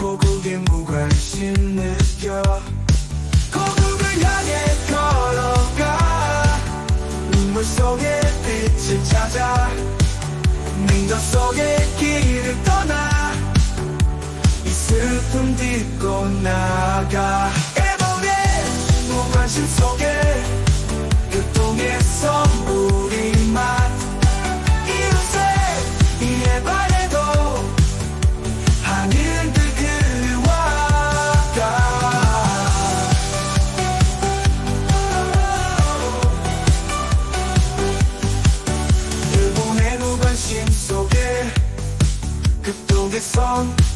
속에 고국의 무관심 느껴. 고국을 향해 걸어가. 눈물 속에 빛을 찾아. 민족 속의 길을 떠나. 이 슬픔 딛고 나가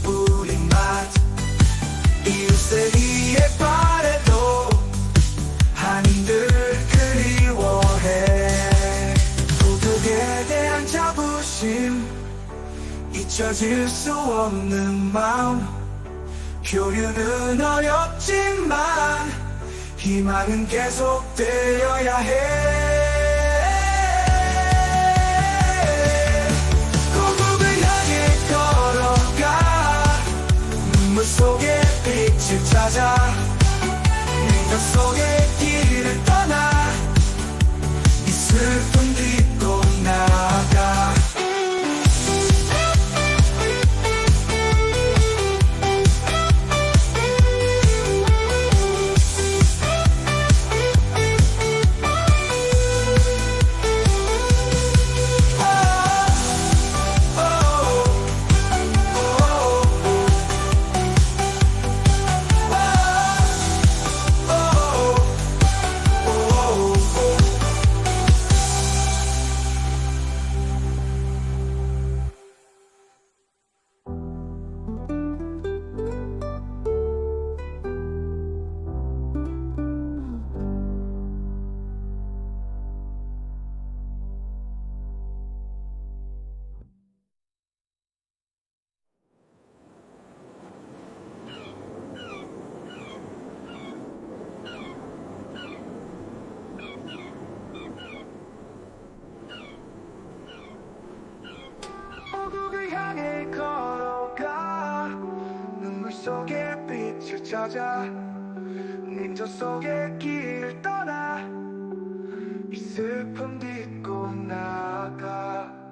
우리 맛 이웃을 이해 바래도 한들 그리워해. 도둑에 대한 자부심 잊혀질 수 없는 마음. 교류는 어렵지만 희망은 계속되어야 해 속에 빛을 찾아. 민족 속의 찾아 님저 속의 길 떠나. 이 슬픔 딛고 나가.